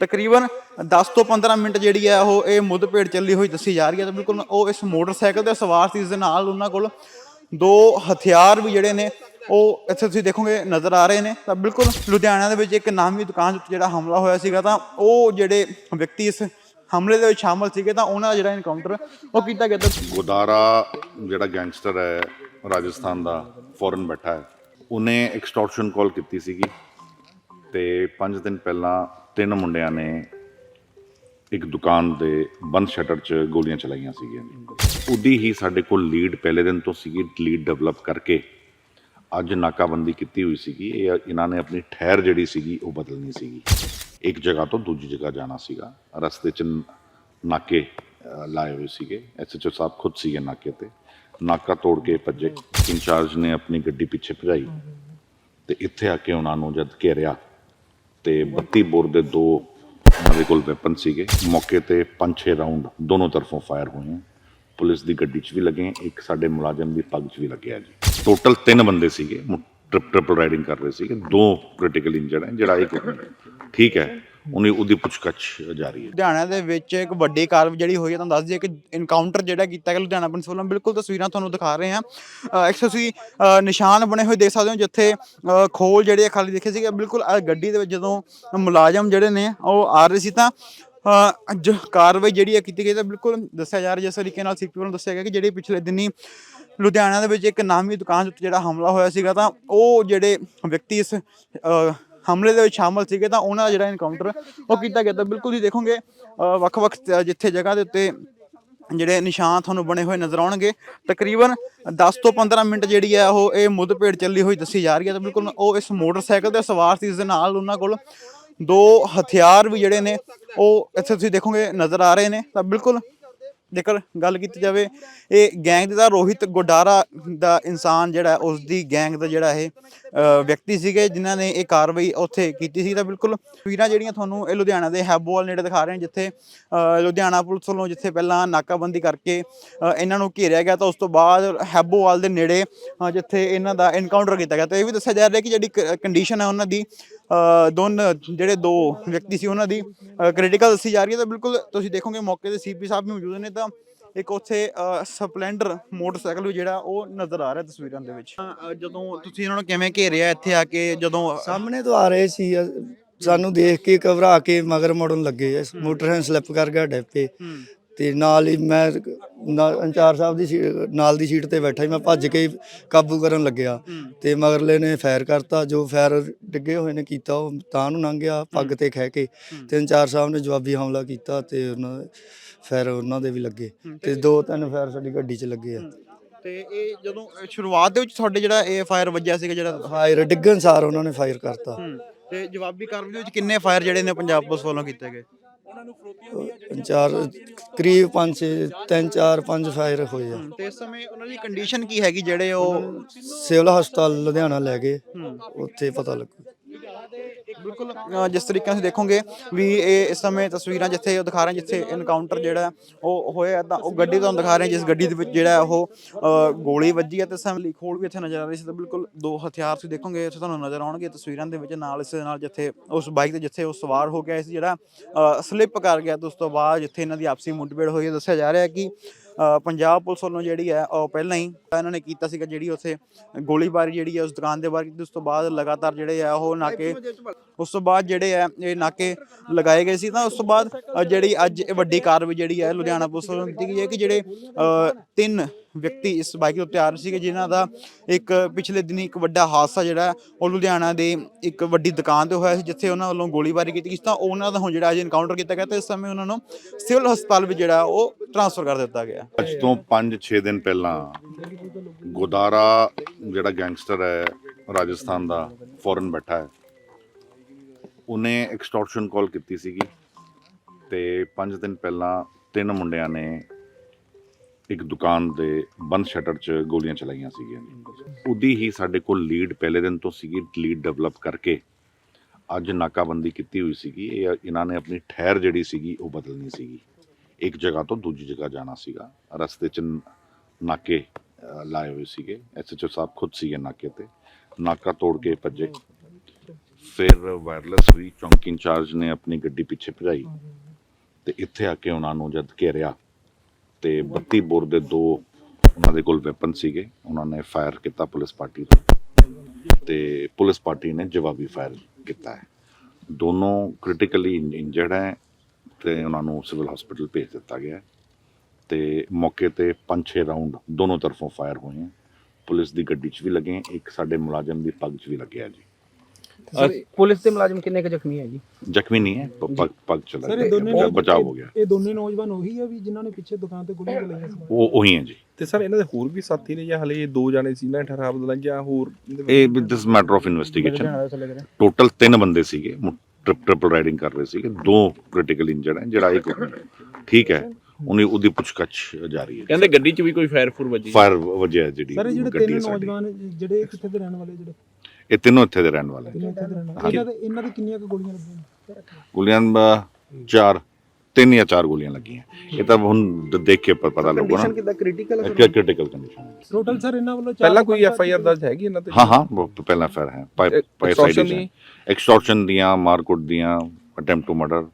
ਤਕਰੀਬਨ 10 ਤੋਂ 15 ਮਿੰਟ ਜਿਹੜੀ ਹੈ ਉਹ ਇਹ ਮੁੱਦਭੇੜ ਚੱਲੀ ਹੋਈ ਦੱਸੀ ਜਾ ਰਹੀ ਹੈ ਤੇ ਬਿਲਕੁਲ ਉਹ ਇਸ ਮੋਟਰਸਾਈਕਲ ਤੇ ਸਵਾਰ ਸੀ, ਇਸ ਦੇ ਨਾਲ ਉਹਨਾਂ ਕੋਲ ਦੋ ਹਥਿਆਰ ਵੀ ਜਿਹੜੇ ਨੇ, ਉਹ ਇੱਥੇ ਤੁਸੀਂ ਦੇਖੋਗੇ ਨਜ਼ਰ ਆ ਰਹੇ ਨੇ। ਤਾਂ ਬਿਲਕੁਲ ਲੁਧਿਆਣਾ ਦੇ ਵਿੱਚ ਇੱਕ ਨਾਮੀ ਦੁਕਾਨ ਉੱਤੇ ਜਿਹੜਾ ਹਮਲਾ ਹੋਇਆ ਸੀਗਾ, ਤਾਂ ਉਹ ਜਿਹੜੇ ਵਿਅਕਤੀ ਇਸ ਹਮਲੇ ਦੇ ਵਿੱਚ ਸ਼ਾਮਲ ਸੀਗੇ, ਤਾਂ ਉਹਨਾਂ ਦਾ ਜਿਹੜਾ ਇਨਕਾਊਂਟਰ ਉਹ ਕੀਤਾ ਗਿਆ। ਤਾਂ ਗੋਦਾਰਾ ਜਿਹੜਾ ਗੈਂਗਸਟਰ ਹੈ, ਰਾਜਸਥਾਨ ਦਾ ਫੋਰਨ ਬੈਠਾ ਹੈ, ਉਹਨੇ ਐਕਸਟੋਰਸ਼ਨ ਕਾਲ ਕੀਤੀ ਸੀਗੀ ਤੇ 5 ਦਿਨ ਪਹਿਲਾਂ ਤਿੰਨ ਮੁੰਡਿਆਂ ਨੇ ਇੱਕ ਦੁਕਾਨ ਦੇ ਬੰਦ ਸ਼ਟਰ 'ਚ ਗੋਲੀਆਂ ਚਲਾਈਆਂ ਸੀਗੀਆਂ ਉਹਦੀ ਹੀ ਸਾਡੇ ਕੋਲ ਲੀਡ ਪਹਿਲੇ ਦਿਨ ਤੋਂ ਸੀਗੀ ਲੀਡ ਡਿਵੈਲਪ ਕਰਕੇ ਅੱਜ ਨਾਕਾਬੰਦੀ ਕੀਤੀ ਹੋਈ ਸੀਗੀ। ਇਹ ਇਹਨਾਂ ਨੇ ਆਪਣੀ ਠਹਿਰ ਜਿਹੜੀ ਸੀਗੀ, ਉਹ ਬਦਲਣੀ ਸੀਗੀ। ਇੱਕ ਜਗ੍ਹਾ ਤੋਂ ਦੂਜੀ ਜਗ੍ਹਾ ਜਾਣਾ ਸੀਗਾ। ਰਸਤੇ 'ਚ ਨਾਕੇ ਲਾਏ ਹੋਏ ਸੀਗੇ। ਐਸਐਚਓ ਸਾਹਿਬ ਖੁਦ ਸੀਗੇ ਨਾਕੇ ਤੇ। ਨਾਕਾ ਤੋੜ ਕੇ ਭੱਜੇ। ਇੰਚਾਰਜ ਨੇ ਆਪਣੀ ਗੱਡੀ ਪਿੱਛੇ ਭਜਾਈ। ਤੇ ਇੱਥੇ ਆ ਕੇ ਉਹਨਾਂ ਨੂੰ ਜਦ ਘੇਰਿਆ ਤੇ 32 ਬੋਰ ਦੇ ਦੋ ਉਹਨਾਂ ਦੇ ਕੋਲ ਵੈਪਨ ਸੀਗੇ। ਮੌਕੇ ਤੇ 5-6 ਰਾਉਂਡ ਦੋਨੋਂ ਤਰਫੋਂ ਫਾਇਰ ਹੋਏ ਹੈ ਪੁਲਿਸ ਦੀ ਗੱਡੀ 'ਚ ਵੀ ਲੱਗੇ ਇੱਕ ਸਾਡੇ ਮੁਲਾਜ਼ਮ ਦੀ ਪੱਗ 'ਚ ਵੀ ਲੱਗਿਆ ਜੀ। ਟੋਟਲ ਤਿੰਨ ਬੰਦੇ ਸੀਗੇ ਟ੍ਰਿਪ ਟ੍ਰਿਪਲ ਰਾਈਡਿੰਗ ਕਰ ਰਹੇ ਸੀਗੇ। ਦੋ ਕ੍ਰਿਟੀਕਲ ਇੰਜਰਡ ਹੈ ਜਿਹੜਾ ਇੱਕ ਠੀਕ ਹੈ। ਉਹਨੇ ਉਹਦੀ ਪੁੱਛਗਛ ਜਾਰੀ ਹੈ। ਲੁਧਿਆਣਾ ਦੇ ਵਿੱਚ ਇੱਕ ਵੱਡੀ ਕਾਰਵਾਈ ਜਿਹੜੀ ਹੋਈ ਹੈ ਤੁਹਾਨੂੰ ਦੱਸ ਦਈਏ ਕਿ ਇਨਕਾਊਂਟਰ ਜਿਹੜਾ ਕੀਤਾ ਗਿਆ ਲੁਧਿਆਣਾ ਪੁਲਿਸ ਵੱਲੋਂ ਬਿਲਕੁਲ ਤਸਵੀਰਾਂ ਤੁਹਾਨੂੰ ਦਿਖਾ ਰਹੇ ਹਾਂ। ਇੱਕ ਤੁਸੀਂ ਨਿਸ਼ਾਨ ਬਣੇ ਹੋਏ ਦੇਖ ਸਕਦੇ ਹੋ ਜਿੱਥੇ ਖੋਲ ਜਿਹੜੇ ਆ ਖਾਲੀ ਦੇਖੇ ਸੀਗੇ ਬਿਲਕੁਲ ਗੱਡੀ ਦੇ ਵਿੱਚ ਜਦੋਂ ਮੁਲਾਜ਼ਮ ਜਿਹੜੇ ਨੇ ਉਹ ਆ ਰਹੇ ਸੀ ਤਾਂ ਅ, ਕਾਰਵਾਈ ਜਿਹੜੀ ਹੈ ਕੀਤੀ ਗਈ ਤਾਂ ਬਿਲਕੁਲ ਦੱਸਿਆ ਜਾ ਰਿਹਾ ਜਿਸ ਤਰੀਕੇ ਨਾਲ ਸੀਪੀ ਵੱਲੋਂ ਦੱਸਿਆ ਗਿਆ ਕਿ ਜਿਹੜੇ ਪਿਛਲੇ ਦਿਨੀ ਲੁਧਿਆਣਾ ਦੇ ਵਿੱਚ ਇੱਕ ਨਾਮੀ ਦੁਕਾਨ ਉੱਤੇ ਜਿਹੜਾ ਹਮਲਾ ਹੋਇਆ ਸੀਗਾ ਤਾਂ ਉਹ ਜਿਹੜੇ ਵਿਅਕਤੀ ਇਸ ਹਮਲੇ ਦੇ ਵਿੱਚ ਸ਼ਾਮਲ ਸੀਗੇ ਤਾਂ ਉਹਨਾਂ ਦਾ ਜਿਹੜਾ ਐਨਕਾਊਂਟਰ ਉਹ ਕੀਤਾ ਗਿਆ। ਤਾਂ ਬਿਲਕੁਲ ਤੁਸੀਂ ਦੇਖੋਗੇ ਵੱਖ-ਵੱਖ ਜਿੱਥੇ ਜਗ੍ਹਾ ਦੇ ਉੱਤੇ ਜਿਹੜੇ ਨਿਸ਼ਾਨ ਤੁਹਾਨੂੰ ਬਣੇ ਹੋਏ ਨਜ਼ਰ ਆਉਣਗੇ। ਤਕਰੀਬਨ 10 ਤੋਂ 15 ਮਿੰਟ ਜਿਹੜੀ ਹੈ ਉਹ ਇਹ ਮੁੱਦਭੇੜ ਚੱਲੀ ਹੋਈ ਦੱਸੀ ਜਾ ਰਹੀ ਹੈ। ਤਾਂ ਬਿਲਕੁਲ ਉਹ ਇਸ ਮੋਟਰਸਾਈਕਲ ਤੇ ਸਵਾਰ ਸੀ ਇਸ ਦੇ ਨਾਲ ਉਹਨਾਂ ਕੋਲ ਦੋ ਹਥਿਆਰ ਵੀ ਜਿਹੜੇ ਨੇ ਉਹ ਇੱਥੇ ਤੁਸੀਂ ਦੇਖੋਗੇ ਨਜ਼ਰ ਆ ਰਹੇ ਨੇ। ਤਾਂ ਬਿਲਕੁਲ ਜੇਕਰ ਗੱਲ ਕੀਤੀ ਜਾਵੇ ਇਹ ਗੈਂਗ ਦਾ ਰੋਹਿਤ ਗੋਡਾਰਾ ਦਾ ਇਨਸਾਨ ਜਿਹੜਾ ਉਸ ਦੀ ਗੈਂਗ ਦਾ ਜਿਹੜਾ ਇਹ ਵਿਅਕਤੀ ਸੀਗੇ ਜਿਨ੍ਹਾਂ ਨੇ ਇਹ ਕਾਰਵਾਈ ਉੱਥੇ ਕੀਤੀ ਸੀ। ਤਾਂ ਬਿਲਕੁਲ ਤਸਵੀਰਾਂ ਜਿਹੜੀਆਂ ਤੁਹਾਨੂੰ ਇਹ ਲੁਧਿਆਣਾ ਦੇ ਹੈਬੋਵਾਲ ਨੇੜੇ ਦਿਖਾ ਰਹੇ ਨੇ ਜਿੱਥੇ ਲੁਧਿਆਣਾ ਪੁਲਿਸ ਵੱਲੋਂ ਜਿੱਥੇ ਪਹਿਲਾਂ ਨਾਕਾਬੰਦੀ ਕਰਕੇ ਇਹਨਾਂ ਨੂੰ ਘੇਰਿਆ ਗਿਆ, ਤਾਂ ਉਸ ਤੋਂ ਬਾਅਦ ਹੈਬੋਵਾਲ ਦੇ ਨੇੜੇ ਜਿੱਥੇ ਇਹਨਾਂ ਦਾ ਐਨਕਾਊਂਟਰ ਕੀਤਾ ਗਿਆ। ਤਾਂ ਇਹ ਵੀ ਦੱਸਿਆ ਜਾ ਰਿਹਾ ਕਿ ਜਿਹੜੀ ਕੰਡੀਸ਼ਨ ਹੈ ਉਹਨਾਂ ਦੀ ਦੋਨ, ਜਿਹੜੇ ਦੋ ਵਿਅਕਤੀ ਸੀ ਉਹਨਾਂ ਦੀ ਕ੍ਰਿਟੀਕਲ ਦੱਸੀ ਜਾ ਰਹੀ ਹੈ। ਤਾਂ ਬਿਲਕੁਲ ਤੁਸੀਂ ਦੇਖੋਗੇ ਮੌਕੇ ਤੇ ਸੀਪੀ ਸਾਹਿਬ ਵੀ ਮੌਜੂਦ ਨੇ, ਤਾਂ ਇੱਕ ਉੱਥੇ ਸਪਲੈਂਡਰ ਮੋਟਰਸਾਈਕਲ ਵੀ ਜਿਹੜਾ ਉਹ ਨਜ਼ਰ ਆ ਰਿਹਾ ਤਸਵੀਰਾਂ ਦੇ ਵਿੱਚ। ਜਦੋਂ ਤੁਸੀਂ ਇਹਨਾਂ ਨੂੰ ਕਿਵੇਂ ਘੇਰਿਆ ਇੱਥੇ ਆ ਕੇ ਜਦੋਂ ਸਾਹਮਣੇ ਤੋਂ ਆ ਰਹੇ ਸੀ ਸਾਨੂੰ ਦੇਖ ਕੇ ਘਬਰਾ ਕੇ ਮਗਰ ਮੁੜਨ ਲੱਗੇ। ਮੋਟਰਸਾਈਕਲ ਸਲਿੱਪ ਕਰ ਗਿਆ ਡੱਪੇ ਹੂੰ। ਤੇ ਨਾਲ ਹੀ ਮੈਂ ਅੰਚਾਰ ਸਾਹਿਬ ਦੀ ਨਾਲ ਦੀ ਸੀਟ ਤੇ ਬੈਠਾ ਸੀ। ਮੈਂ ਭੱਜ ਕੇ ਕਾਬੂ ਕਰਨ ਲੱਗਿਆ। ਹੂੰ। ਤੇ ਮਗਰਲੇ ਨੇ ਫਾਇਰ ਕਰਤਾ। ਜੋ ਫਾਇਰ ਡਿੱਗੇ ਹੋਏ ਨੇ ਕੀਤਾ ਉਹ ਤਾਂ ਨੂੰ ਲੰਘ ਗਿਆ ਪੱਗ ਤੇ ਖਹਿ ਕੇ। ਤੇ ਅੰਚਾਰ ਸਾਹਿਬ ਨੇ ਜਵਾਬੀ ਹਮਲਾ ਕੀਤਾ ਤੇ ਉਹਨਾਂ ਫਾਇਰ ਉਹਨਾਂ ਦੇ ਵੀ ਲੱਗੇ। ਤੇ ਦੋ ਤਿੰਨ ਫਾਇਰ ਸਾਡੀ ਗੱਡੀ 'ਚ ਲੱਗੇ ਆ। ਤੇ ਇਹ ਜਦੋਂ ਸ਼ੁਰੂਆਤ ਦੇ ਵਿੱਚ ਤੁਹਾਡੇ ਜਿਹੜਾ ਇਹ ਫਾਇਰ ਵੱਜਿਆ ਸੀਗਾ ਜਿਹੜਾ ਫਾਇਰ ਡਿੱਗਣ ਸਾਰ ਉਹਨਾਂ ਨੇ ਫਾਇਰ ਕਰਤਾ। ਤੇ ਜਵਾਬੀ ਕਾਰਵਾਈ ਦੇ ਵਿੱਚ ਕਿੰਨੇ ਫਾਇਰ ਜਿਹੜੇ ਨੇ ਪੰਜਾਬ ਪੁਲਿਸ ਵੱਲੋਂ ਕੀਤੇ ਗਏ? ਚਾਰ ਕਰੀਬ 5 6 3 4 5 ਫਾਇਰ ਹੋਏ ਆ। ਤੇ ਇਸ ਸਮੇਂ ਉਹਨਾਂ ਦੀ ਕੰਡੀਸ਼ਨ ਕੀ ਹੈਗੀ ਜਿਹੜੇ ਉਹ ਸਿਵਲ ਹਸਪਤਾਲ ਲੁਧਿਆਣਾ ਲੈ ਗਏ। ਉੱਥੇ ਪਤਾ ਲੱਗੂ। ਬਿਲਕੁਲ ਜਿਸ ਤਰੀਕੇ ਨਾਲ ਤੁਸੀਂ ਦੇਖੋਗੇ ਵੀ ਇਹ ਇਸ ਸਮੇਂ ਤਸਵੀਰਾਂ ਜਿੱਥੇ ਉਹ ਦਿਖਾ ਰਹੇ ਜਿੱਥੇ ਇਨਕਾਊਂਟਰ ਜਿਹੜਾ ਉਹ ਹੋਇਆ ਤਾਂ ਉਹ ਗੱਡੀ ਤੁਹਾਨੂੰ ਦਿਖਾ ਰਹੇ ਜਿਸ ਗੱਡੀ ਦੇ ਵਿੱਚ ਜਿਹੜਾ ਉਹ ਗੋਲੀ ਵੱਜੀ ਹੈ ਤੇ ਇਸ ਸਮੇਂ ਲਈ ਵੀ ਇੱਥੇ ਨਜ਼ਰ ਆ ਰਹੀ ਸੀ, ਤਾਂ ਬਿਲਕੁਲ ਦੋ ਹਥਿਆਰ ਤੁਸੀਂ ਦੇਖੋਗੇ, ਇੱਥੇ ਤੁਹਾਨੂੰ ਨਜ਼ਰ ਆਉਣਗੇ ਤਸਵੀਰਾਂ ਦੇ ਵਿੱਚ, ਨਾਲ ਇਸ ਦੇ ਨਾਲ ਜਿੱਥੇ ਉਸ ਬਾਈਕ ਤੇ ਜਿੱਥੇ ਉਹ ਸਵਾਰ ਹੋ ਗਿਆ ਸੀ, ਜਿਹੜਾ ਸਲਿੱਪ ਕਰ ਗਿਆ ਤੇ ਉਸ ਤੋਂ ਬਾਅਦ ਜਿੱਥੇ ਇਹਨਾਂ ਦੀ ਆਪਸੀ ਮੁੱਠਭੇੜ ਹੋਈ ਹੈ, ਦੱਸਿਆ ਜਾ ਰਿਹਾ ਕਿ ਪੰਜਾਬ ਪੁਲਿਸ ਵੱਲੋਂ ਜਿਹੜੀ ਹੈ, ਉਹ ਪਹਿਲਾਂ ਹੀ ਇਹਨਾਂ ਨੇ ਕੀਤਾ ਸੀਗਾ ਜਿਹੜੀ ਉੱਥੇ ਗੋਲੀਬਾਰੀ ਜਿਹੜੀ ਹੈ ਉਸ ਦੁਕਾਨ ਦੇ ਬਾਹਰ ਕੀਤੀ, ਉਸ ਤੋਂ ਬਾਅਦ ਲਗਾਤਾਰ ਜਿਹੜੇ ਆ ਉਹ ਨਾਕੇ ਉਸ ਤੋਂ ਬਾਅਦ ਜਿਹੜੇ ਆ ਇਹ ਨਾਕੇ ਲਗਾਏ ਗਏ ਸੀ ਤਾਂ ਉਸ ਤੋਂ ਬਾਅਦ ਜਿਹੜੀ ਅੱਜ ਇਹ ਵੱਡੀ ਕਾਰਵਾਈ ਜਿਹੜੀ ਹੈ, ਲੁਧਿਆਣਾ ਪੁਲਿਸ ਵੱਲੋਂ ਕੀਤੀ ਗਈ ਹੈ ਕਿ ਜਿਹੜੇ ਤਿੰਨ ਵਿਅਕਤੀ ਇਸ ਬਾਈਕ ਤੋਂ ਤਿਆਰ ਸੀਗੇ, ਜਿਨ੍ਹਾਂ ਦਾ ਇੱਕ ਪਿਛਲੇ ਦਿਨੀ ਇੱਕ ਵੱਡਾ ਹਾਦਸਾ ਜਿਹੜਾ ਉਹ ਲੁਧਿਆਣਾ ਦੇ ਇੱਕ ਵੱਡੀ ਦੁਕਾਨ ਤੇ ਹੋਇਆ ਸੀ, ਜਿੱਥੇ ਉਹਨਾਂ ਵੱਲੋਂ ਗੋਲੀਬਾਰੀ ਕੀਤੀ ਗਈ ਤਾਂ ਉਹਨਾਂ ਦਾ ਹੁਣ ਜਿਹੜਾ ਅੱਜ ਐਨਕਾਊਂਟਰ ਕੀਤਾ ਗਿਆ, ਤੇ ਇਸ ਸਮੇਂ ਉਹਨਾਂ ਨੂੰ ਸਿਵਲ ਹਸਪਤਾਲ ਵਿੱਚ ਜਿਹੜਾ ਉਹ ਟ੍ਰਾਂਸਫਰ ਕਰ ਦਿੱਤਾ ਗਿਆ। ਅੱਜ ਤੋਂ 5-6 ਦਿਨ ਪਹਿਲਾਂ ਗੋਦਾਰਾ ਜਿਹੜਾ ਗੈਂਗਸਟਰ ਹੈ, ਰਾਜਸਥਾਨ ਦਾ, ਫੋਰਨ ਬੈਠਾ ਹੈ। ਉਹਨੇ ਐਕਸਟੋਰਸ਼ਨ ਕਾਲ ਕੀਤੀ ਸੀਗੀ ਤੇ 5 ਦਿਨ ਪਹਿਲਾਂ ਤਿੰਨ ਮੁੰਡਿਆਂ ਨੇ ਇੱਕ ਦੁਕਾਨ ਦੇ ਬੰਦ ਸ਼ਟਰ 'ਚ ਗੋਲੀਆਂ ਚਲਾਈਆਂ ਸੀਗੀਆਂ ਉਹਦੀ ਹੀ ਸਾਡੇ ਕੋਲ ਲੀਡ ਪਹਿਲੇ ਦਿਨ ਤੋਂ ਸੀਗੀ ਲੀਡ ਡਿਵੈਲਪ ਕਰਕੇ ਅੱਜ ਨਾਕਾਬੰਦੀ ਕੀਤੀ ਹੋਈ ਸੀਗੀ। ਇਹ ਇਹਨਾਂ ਨੇ ਆਪਣੀ ਠਹਿਰ ਜਿਹੜੀ ਸੀਗੀ, ਉਹ ਬਦਲਣੀ ਸੀਗੀ। ਇੱਕ ਜਗ੍ਹਾ ਤੋਂ ਦੂਜੀ ਜਗ੍ਹਾ ਜਾਣਾ ਸੀਗਾ। ਰਸਤੇ 'ਚ ਨਾਕੇ ਲਾਏ ਹੋਏ ਸੀਗੇ। ਐਸਐਚਓ ਸਾਹਿਬ ਖੁਦ ਸੀਗੇ ਨਾਕੇ ਤੇ। ਨਾਕਾ ਤੋੜ ਕੇ ਭੱਜੇ। ਫਿਰ ਵਾਇਰਲੈਸ ਹੋਈ ਚੌਂਕੀ ਇੰਚਾਰਜ ਨੇ ਆਪਣੀ ਗੱਡੀ ਪਿੱਛੇ ਭਜਾਈ। ਤੇ ਇੱਥੇ ਆ ਕੇ ਉਹਨਾਂ ਨੂੰ ਜਦ ਘੇਰਿਆ ਤੇ 32 ਬੋਰ ਦੇ ਦੋ ਉਹਨਾਂ ਦੇ ਕੋਲ ਵੈਪਨ ਸੀਗੇ। ਉਹਨਾਂ ਨੇ ਫਾਇਰ ਕੀਤਾ ਪੁਲਿਸ ਪਾਰਟੀ ਤੇ। ਤੇ ਪੁਲਿਸ ਪਾਰਟੀ ਨੇ ਜਵਾਬੀ ਫਾਇਰ ਕੀਤਾ ਹੈ। ਦੋਨੋਂ ਕ੍ਰਿਟੀਕਲੀ ਇੰਜਰਡ ਹੈ ਤੇ ਉਹਨਾਂ ਨੂੰ ਸਿਵਲ ਹਸਪੀਟਲ ਭੇਜ ਦਿੱਤਾ ਗਿਆ ਤੇ ਮੌਕੇ ਤੇ 5-6 ਰਾਉਂਡ ਦੋਨੋਂ ਤਰਫੋਂ ਫਾਇਰ ਹੋਏ ਹੈ। ਪੁਲਿਸ ਦੀ ਗੱਡੀ 'ਚ ਵੀ ਲੱਗੇ ਇੱਕ ਸਾਡੇ ਮੁਲਾਜ਼ਮ ਦੀ ਪੱਗ 'ਚ ਵੀ ਲੱਗਿਆ ਜੀ। ਸਰ ਪੁਲਿਸ ਦੇ ਮੁਲਾਜ਼ਮ ਕਿੰਨੇ ਕੁ ਜ਼ਖਮੀ ਹੈ ਜੀ? ਜ਼ਖਮੀ ਨਹੀਂ ਹੈ ਪ- ਪੱਗ ਪੱਗ ਚਲਾ ਸਰ ਇਹ ਦੋਨੇ ਬਚਾਅ ਹੋ ਗਿਆ। ਇਹ ਦੋਨੇ ਨੌਜਵਾਨ ਉਹੀ ਆ ਵੀ ਜਿਨ੍ਹਾਂ ਨੇ ਪਿੱਛੇ ਦੁਕਾਨ ਤੇ ਗੋਲੀਆਂ ਚਲਾਈਆਂ ਸੀ? ਉਹ ਉਹੀ ਹੈ ਜੀ। ਤੇ ਸਰ ਇਹਨਾਂ ਦੇ ਹੋਰ ਵੀ ਸਾਥੀ ਨੇ ਜਾਂ ਹਲੇ ਇਹ ਦੋ ਜਾਣੇ ਸੀ ਨਾ ਠਹਿਰਾਬ ਦਾ ਜਾਂ ਹੋਰ? ਇਹ this matter of investigation total ਤਿੰਨ ਬੰਦੇ ਸੀਗੇ ਟ੍ਰਿਪ ਟ੍ਰਿਪਲ ਰਾਈਡਿੰਗ ਕਰ ਰਹੇ ਸੀਗੇ ਦੋ ਕ੍ਰਿਟੀਕਲ ਇੰਜਰਡ ਹੈ ਜਿਹੜਾ ਇੱਕ ਠੀਕ ਹੈ ਉਹਨੇ ਉਹਦੀ ਪੁੱਛਗਛ ਜਾਰੀ ਹੈ। ਕਹਿੰਦੇ ਗੱਡੀ 'ਚ ਵੀ ਕੋਈ ਫਾਇਰ ਫੁਰ ਵੱਜੀ। ਫਾਇਰ ਵਜਿਆ ਜਿਹੜੀ ਸਰ ਇਹ ਜਿਹੜੇ ਗੱਡੀ ਤਿੰਨ ਹੈ ਸਾਡੀ। ਨੌਜਵਾਨ ਜਿਹੜੇ ਕਿੱਥੇ ਦੇ ਰਹਿਣ ਵਾਲੇ ਜਿਹੜੇ? ਇਹ ਤਿੰਨੋਂ ਇੱਥੇ ਦੇ ਰਹਿਣ ਵਾਲੇ ਦੇ ਇਹਨਾਂ ਦੇ ਇਹਨਾਂ ਦੀ ਕਿੰਨੀਆਂ ਕੁ ਗੋਲੀਆਂ ਲੱਗੀਆਂ ਗੋਲੀਆਂ ਅਹ, ਚਾਰ ਤਿੰਨ ਜਾਂ ਚਾਰ ਗੋਲੀਆਂ ਲੱਗੀਆਂ। ਇਹ ਤਾਂ ਹੁਣ ਦ- ਦੇਖ ਕੇ ਪ- ਪਤਾ ਲੱਗੂਗਾ ਨਾ। ਕਿਦਾਂ? Critical critical condition total sir ਇਹਨਾਂ ਵੱਲੋਂ ਚਾਰ ਪਹਿਲਾਂ ਕੋਈ ਐਫ ਆਈ ਆਰ ਦਰਜ ਹੈਗੀ ਇਹਨਾਂ ਤੇ? ਹਾਂ ਹਾਂ ਉਹ ਪਹਿਲਾਂ ਫਾਇਰ ਹੈ। Extortion ਦੀ? ਐਕਸਟੋਰਸ਼ਨ ਦੀਆਂ ਮਾਰਕੁੱਟ ਦੀਆਂ ਅਟੈਂਪਟ ਟੂ ਮਰਡਰ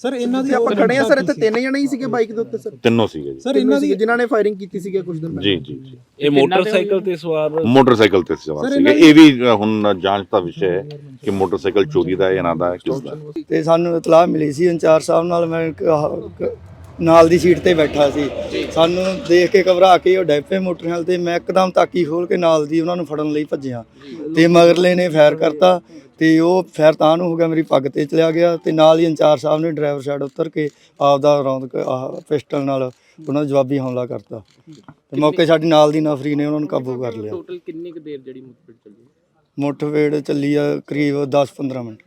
ਸਰ ਇਹਨਾਂ ਦੀ ਆਪਾਂ ਖੜੇ ਆ ਸਰ ਇੱਥੇ ਤਿੰਨ ਜਣੇ ਹੀ ਸੀਗੇ ਬਾਈਕ ਦੇ ਉੱਤੇ ਸਰ। ਤਿੰਨੋਂ ਸੀਗੇ ਜੀ। ਸਰ ਇਹਨਾਂ ਦੀ ਜਿਨ੍ਹਾਂ ਨੇ ਫਾਇਰਿੰਗ ਕੀਤੀ ਸੀਗੇ ਕੁਝ ਦਿਨ ਜੀ ਜੀ ਜੀ। ਇਹ ਮੋਟਰਸਾਈਕਲ ਤੇ ਸਵਾਰ ਮੋਟਰਸਾਈਕਲ ਤੇ ਸਵਾਰ ਸੀਗੇ। ਇਹ ਵੀ ਹੁਣ ਜਾਂਚ ਦਾ ਵਿਸ਼ਾ ਹੈ ਕਿ ਮੋਟਰਸਾਈਕਲ ਚੋਰੀ ਦਾ ਹੈ ਇਹਨਾਂ ਦਾ ਹੈ, ਕਿਸ ਦਾ। ਤੇ ਸਾਨੂੰ ਇਤਲਾਹ ਮਿਲੀ ਸੀ ਇੰਚਾਰਜ ਸਾਹਿਬ ਨਾਲ ਮੈਂ ਨਾਲ ਦੀ ਸੀਟ ਤੇ ਬੈਠਾ ਸੀ। ਸਾਨੂੰ ਦੇਖ ਕੇ ਘਬਰਾ ਕੇ ਉਹ ਡੈਪੇ ਮੋਟਰਸਾਈਕਲ ਤੇ ਮੈਂ ਇੱਕਦਮ ਤਾਕੀ ਖੋਲ ਕੇ ਨਾਲ ਦੀ ਉਹਨਾਂ ਨੂੰ ਫੜਨ ਲਈ ਭੱਜਿਆ। ਤੇ ਮਗਰਲੇ ਨੇ ਫਾਇਰ ਕਰਤਾ ਤੇ ਉਹ ਫਾਇਰ ਤਾਂ ਨੂੰ ਹੋ ਗਿਆ ਮੇਰੀ ਪੱਗ ਤੇ ਚਲਿਆ ਗਿਆ ਤੇ ਨਾਲ ਹੀ ਇੰਚਾਰਜ ਸਾਹਿਬ ਨੇ ਡਰਾਈਵਰ ਸਾਈਡ ਉਤਰ ਕੇ ਆਪਦਾ ਰੌਂਦ ਕ- ਆਹ ਪਿਸਟਲ ਨਾਲ ਉਹਨਾਂ ਦਾ ਜਵਾਬੀ ਹਮਲਾ ਕਰਤਾ। ਤੇ ਮੌਕੇ ਸਾਡੀ ਨਾਲ ਦੀ ਨਫਰੀ ਨੇ ਉਹਨਾਂ ਨੂੰ ਕਾਬੂ ਕਰ ਲਿਆ। ਟੋਟਲ ਕਿੰਨੀ ਕੁ ਦੇਰ ਜਿਹੜੀ ਮੁੱਠਭੇੜ ਚੱਲੀ? ਮੁੱਠ ਵੇੜ ਚੱਲੀ ਆ ਕਰੀਬ 10-15 ਮਿੰਟ।